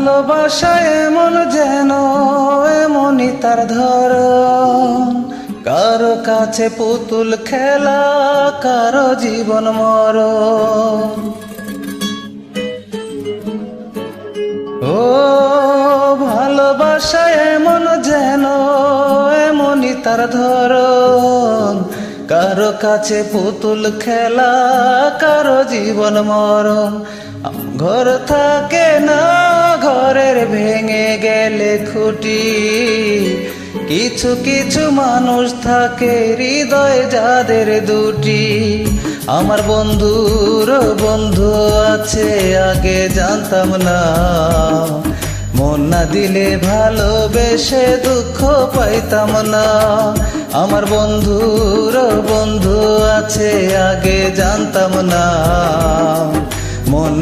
ভালোবাসা এমন যেন, এমনই তার ধর কারও কাছে পুতুল খেলা, কারও জীবন মর ও ভালোবাসা এমন যেন, এমনই তার ধরন। কারও কাছে পুতুল খেলা, কারও জীবন মরণ। ঘর থাকে না ঘরের ভেঙে গেলে খুঁটি। কিছু কিছু মানুষ থাকে হৃদয় যাদের দুটি। আমার বন্ধুর বন্ধু আছে, আগে জানতাম না। মন না দিলে ভালোবেসে দুঃখ পাইতাম না। আমার বন্ধুর বন্ধু আছে, আগে জানতাম না।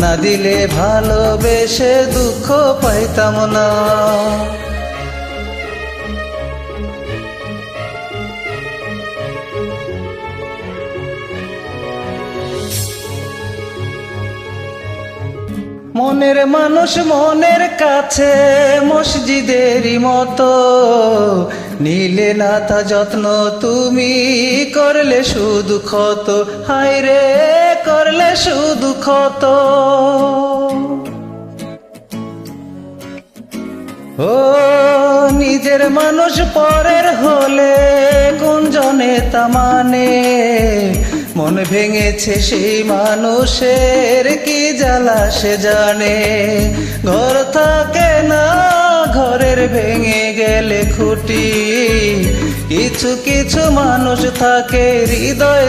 না দিলে ভালোবেসে দুঃখ পাইতাম না। মনের মানুষ মনের কাছে, মসজিদেরই মতো। নিলে না তা যত্ন, তুমি করলে শুধু ক্ষত। হায় রে শুধু ক্ষত। ও, নিজের মানুষ পরের হলে গুঞ্জনে তা মানে মন ভেঙেছে সেই মানুষের কি জ্বালা সে জানে। ঘর থাকে না, ঘরের ভেঙে গেলে খুঁটি, কিছু কিছু মানুষ থাকে হৃদয়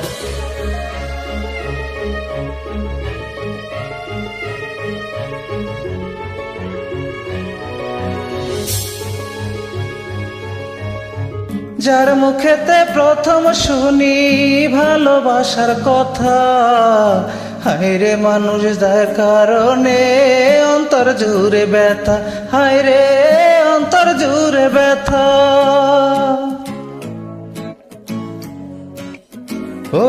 যার মুখেতে প্রথম শুনি ভালোবাসার কথা হায়রে মানুষ যার কারণে অন্তর জুড়ে ব্যথা হায়রে অন্তর জুড়ে ব্যথা। ও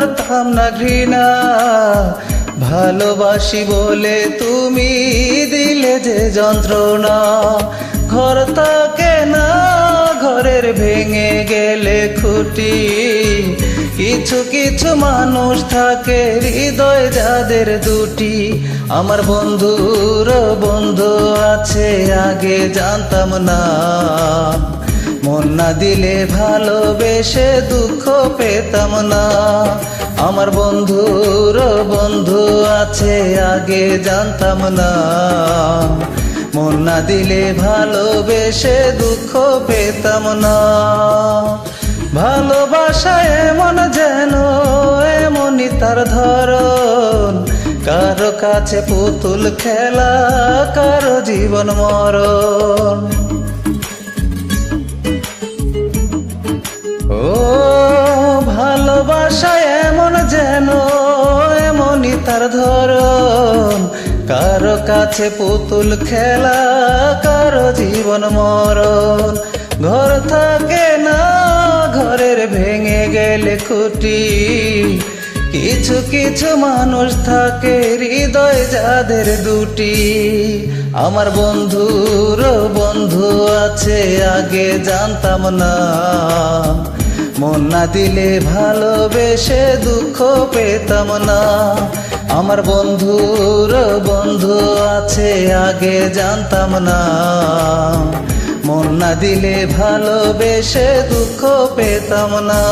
করতাম না ঘৃণা। ভালোবাসি বলে তুমি দিলে যে যন্ত্রণা। ঘর থাকে না, ঘরের ভেঙে গেলে খুঁটি। কিছু কিছু মানুষ থাকে হৃদয় যাদের দুটি। আমার বন্ধুর বন্ধু আছে, আগে জানতাম না। না দিলে ভালোবেসে দুঃখ পেতাম না। আমার বন্ধুর বন্ধু আছে, আগে জানতাম না। মন না দিলে ভালোবেসে দুঃখ পেতাম না। ভালোবাসা এমন যেন, এমনই তার ধরন। কারও কাছে পুতুল খেলা, কারও জীবন মরণ। তার ধরন, কারও কাছে পুতুল খেলা, কারও জীবন মরণ। ঘর থাকে না, ঘরের ভেঙে গেলে খুঁটি। কিছু কিছু মানুষ থাকে, হৃদয় যাদের দুটি। আমার বন্ধুর বন্ধু আছে, আগে জানতাম না। মন না দিলে ভালোবেসে দুঃখ পেতাম না। আমার বন্ধুর বন্ধু আছে আগে জানতাম না। মন না দিলে ভালোবেসে দুঃখ পেতাম না।